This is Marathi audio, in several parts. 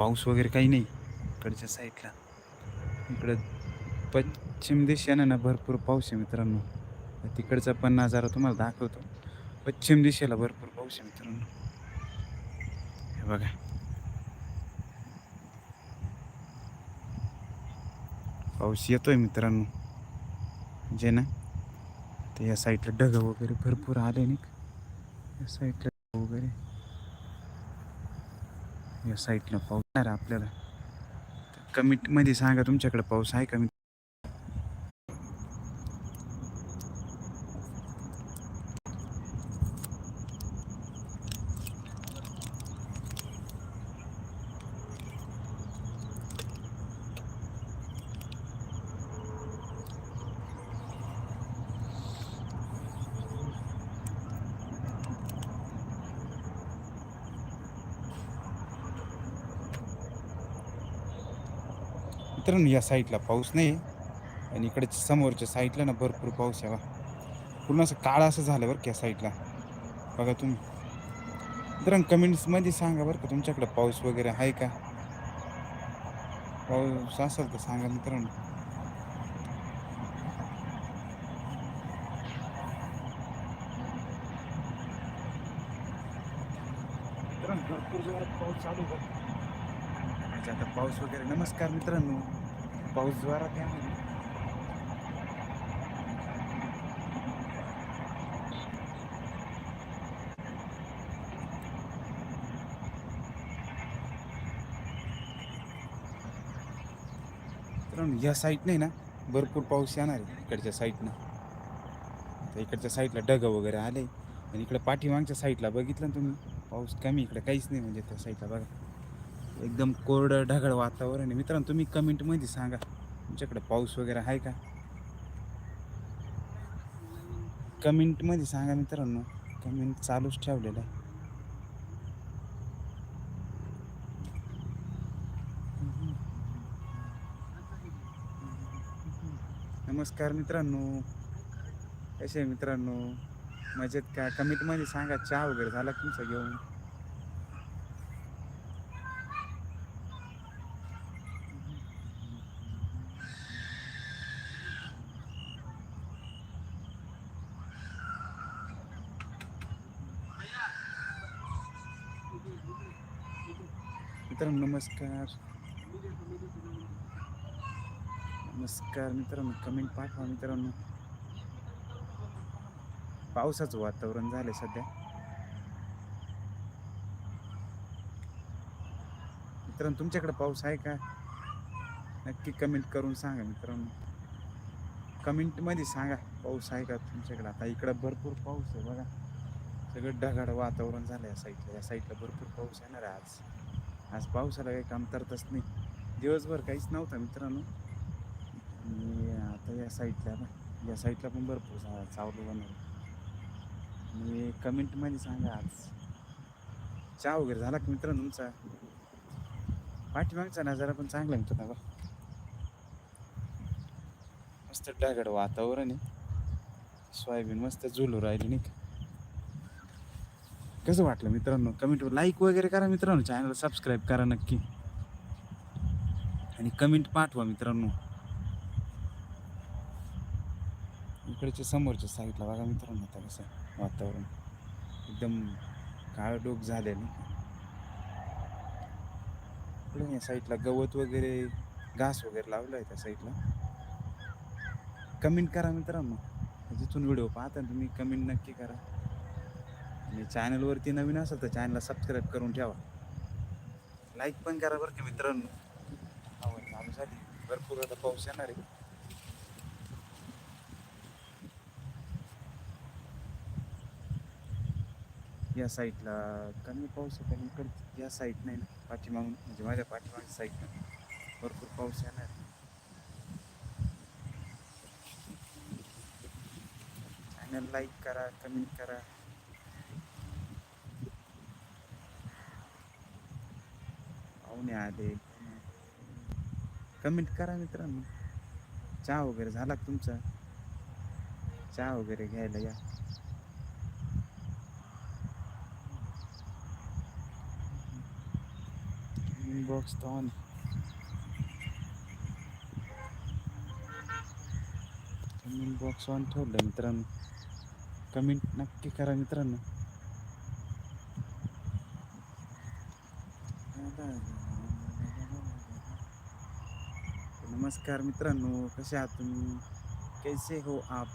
पाऊस वगैरे काही नाही इकडच्या साईडला. इकडं पश्चिम दिशेनं ना भरपूर पाऊस आहे मित्रांनो. तिकडचा पण नजारा तुम्हाला दाखवतो. पश्चिम दिशेला भरपूर पाऊस आहे मित्रांनो. हे बघा. पाऊस येतोय मित्रांनो. जे ना ते या साईडला ढग वगैरे भरपूर आले नाही या साईडला ढग वगैरे. या साईटला पाऊस नाही आहे आपल्याला. कमी मध्ये सांगा तुमच्याकडे पाऊस आहे कमी मित्रांनो या साईडला पाऊस नाही आणि इकडच्या समोरच्या साईडला ना भरपूर पाऊस यावा बा. पूर्ण असं काळं असं झालं बरं या साईडला. बघा तुम्ही. मित्रांनो कमेंट्समध्ये सांगा बरं का तुमच्याकडे पाऊस वगैरे आहे का? पाऊस असेल तर सांगा मित्रांनो भरपूर जोरात पाऊस चालू आहे. म्हणजे आता पाऊस वगैरे. नमस्कार मित्रांनो. पाऊस जोरात आहे मित्रांनो या साईडने ना भरपूर पाऊस येणार आहे इकडच्या साईडनं तर इकडच्या साईडला डग वगैरे आले. आणि इकडे पाठीमागच्या साईडला बघितलं ना तुम्ही पाऊस कमी इकडे काहीच नाही म्हणजे त्या साईडला बघा. एकदम कोरडं ढगाळ वातावरण आहे. मित्रांनो तुम्ही कमेंटमध्ये सांगा. तुमच्याकडे पाऊस वगैरे आहे का? कमेंटमध्ये सांगा मित्रांनो. कमेंट चालूच ठेवलेलं आहे. नमस्कार मित्रांनो. कसे मित्रांनो? मजेत का? कमेंटमध्ये सांगा. चहा वगैरे झाला तुमचा घेऊन? मित्रांनो नमस्कार. नमस्कार मित्रांनो कमेंट पाठवा मित्रांनो. पावसाचं वातावरण झालंय सध्या. मित्रांनो तुमच्याकडे पाऊस आहे का? नक्की कमेंट करून सांगा मित्रांनो. कमेंटमध्ये सांगा पाऊस आहे का तुमच्याकडे? आता इकडं भरपूर पाऊस आहे बघा. सगळं ढगाड वातावरण झालं या साईडला या साईडला भरपूर पाऊस येणार आहे आज. आज पावसाला काही काम करतच नाही. दिवसभर काहीच नव्हता मित्रांनो. आणि आता या साईडला ना या साईडला पण भरपूर चावलं बनवलं. आणि कमेंटमध्ये सांगा आज. चहा वगैरे झाला का मित्रांनो तुमचा? पाठीमागचा नजारा पण चांगला मित्र मित्रांनो. मस्त ढगाळ वातावरण आहे. सोयाबीन मस्त झुलू राहिली नाही का? कसं वाटलं मित्रांनो? कमेंट लाईक वगैरे करा मित्रांनो. चॅनल सबस्क्राईब करा नक्की. आणि कमेंट पाठवा मित्रांनो. इकडच्या समोरच्या साईडला बघा मित्रांनो आता कसं वातावरण. एकदम काळ डोक झाले नाही इकडे या साईडला गवत वगैरे घास वगैरे लावलं आहे त्या साईडला कमेंट करा मित्रांनो. जिथून व्हिडिओ पाहता तुम्ही कमेंट नक्की करा. आणि चॅनलवरती नवीन असेल तर चॅनलला सबस्क्राईब करून ठेवा. लाईक पण करा बरं की मित्रांनो. आमच्यासाठी झाली भरपूर आता पाऊस येणार आहे. या साईडला कमी पाऊस आहे पण इकडे या साईड नाही ना. पाठीमागून म्हणजे माझ्या पाठीमागच्या साईडला भरपूर पाऊस येणार चॅनल लाईक करा कमेंट करा. पाहुणे आले. कमेंट करा मित्रांनो. चहा वगैरे झाला तुमचा? चहा वगैरे घ्यायला या. Inbox box on comment box on ठेवलं मित्रांनो. कमेंट नक्की करा मित्रांनो. नमस्कार मित्रांनो कसे आहात तुम्ही? कैसे हो आप?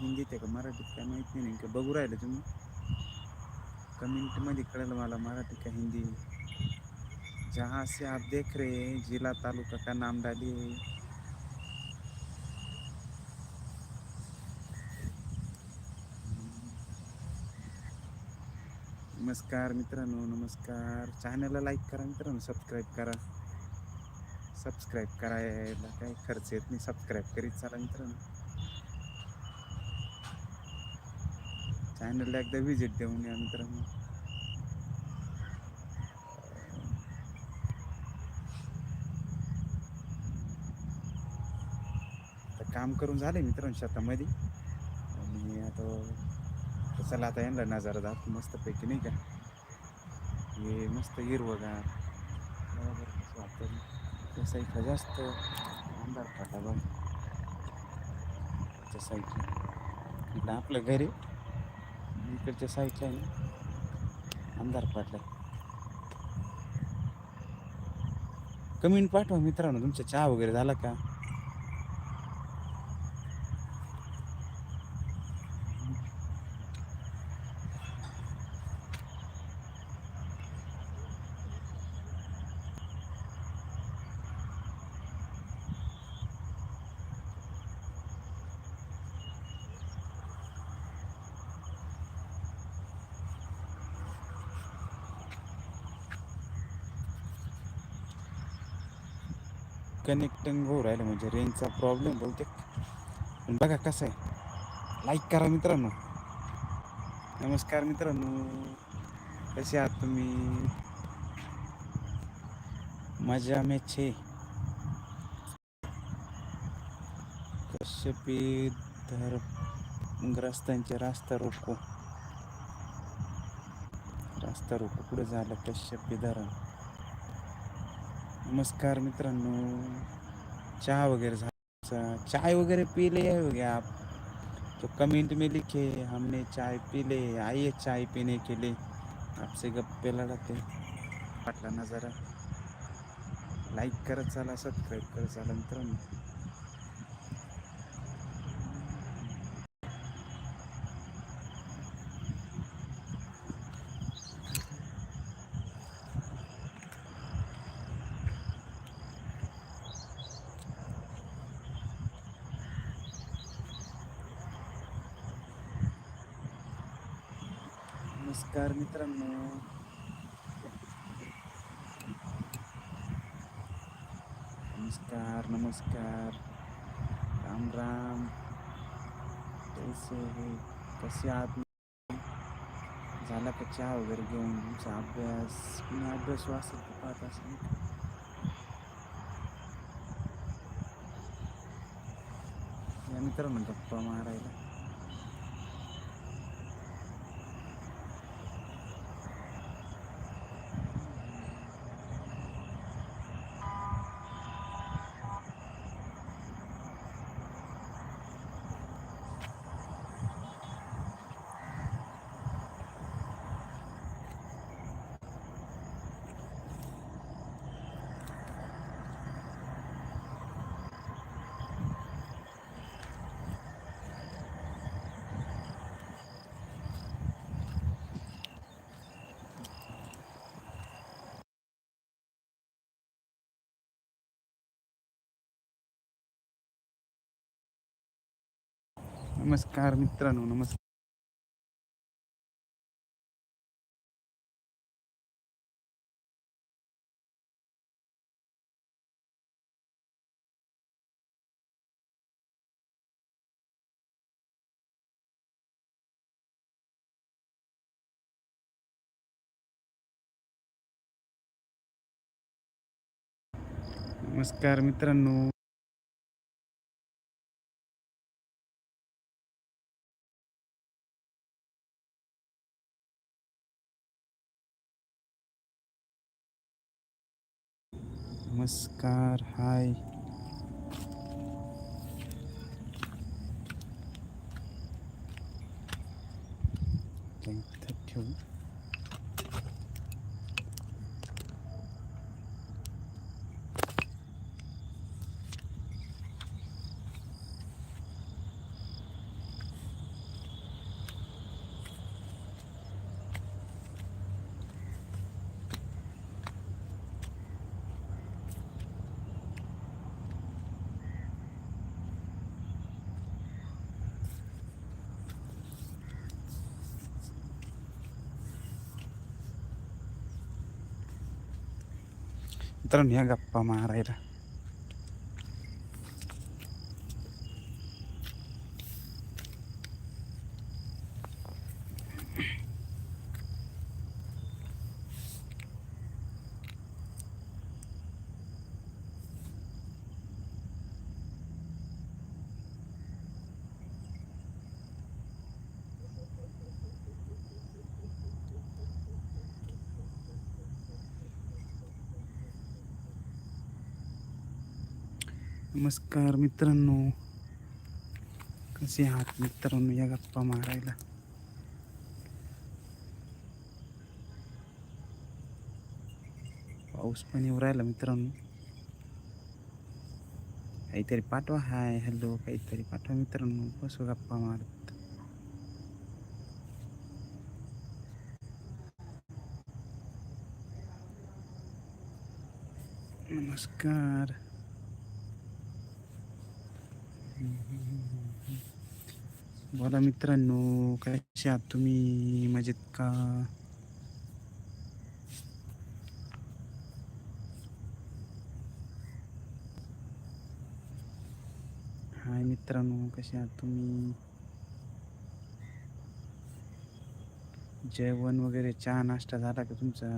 हिंदीत आहे का? मराठीत काय माहिती नाही का बघू राहिलं तुम्ही. कमेंटमध्ये कळलं मला मराठी का हिंदी. जहाँ से आप देख रहे हैं जिला तालुका का नाम डालिए नमस्कार मित्रांनो नमस्कार. चॅनलला लाईक करा मित्रांनो सबस्क्राईब करा. सबस्क्राईब करायला काही खर्च येत नाही. सबस्क्राईब करीत चला मित्रांनो. चॅनलला एकदा व्हिजिट देऊन या मित्रांनो. आता काम करून झाले मित्रांनो शेतामध्ये. आणि आता चला आता यांना नजारा दाखवू मस्तपैकी नाही का? हे मस्त हिरवगार. बरोबर वाटतं त्या साईडला जास्त अंधार फाटा बघ त्या साईडला इकडं आपल्या घरी इकडच्या साईडला आहे ना अंधार फाटला कमेंट पाठवा मित्रांनो तुमचा चहा वगैरे झाला का कनेक्टिंग होऊ राहिलं म्हणजे रेंजचा प्रॉब्लेम बोलते. पण बघा कसं आहे. लाईक करा मित्रांनो. नमस्कार मित्रांनो. कसे आहात तुम्ही? मजा में छे कश्यपी धर ग्रस्तांचे रास्ता रोको. रास्ता रोको. पुढे झालं कश्यपी धरण नमस्कार मित्रांनो. चहा वगैरह झाला चाय वगैरह पी ले हो गया आप. तो कमेंट में लिखे हमने चाय पी ले आइए चाय पीने के लिए. आपसे गप्पे लढाते वाटला ना जरा लाईक करत चला सबस्क्राईब करत चला मित्रांनो. नमस्कार मित्रांनो. नमस्कार नमस्कार. राम राम. कैसे हो? कसे आहात? झाला का चहा वगैरे घेऊन? तुमचा अभ्यास? कुणी अभ्यास वाचत पाहत असेल या मित्रांनो गप्पा मारायला. नमस्कार मित्रांनो नमस्कार नमस्कार मित्रांनो नमस्कार हाय. थँक्यू ठेवू. मित्रांनो या गप्पा मारायला. नमस्कार मित्रांनो. कसे आहात मित्रांनो या गप्पा मारायला? पाऊस पण येऊ राहिला मित्रांनो. काहीतरी पाठवा हाय हॅलो काहीतरी पाठवा मित्रांनो. बसू गप्पा मारत. नमस्कार. बोला मित्रांनो कसे आहात तुम्ही? मजेत का? हाय मित्रांनो कसे आहात तुम्ही? जेवण वगैरे चहा नाश्ता झाला का तुमचा?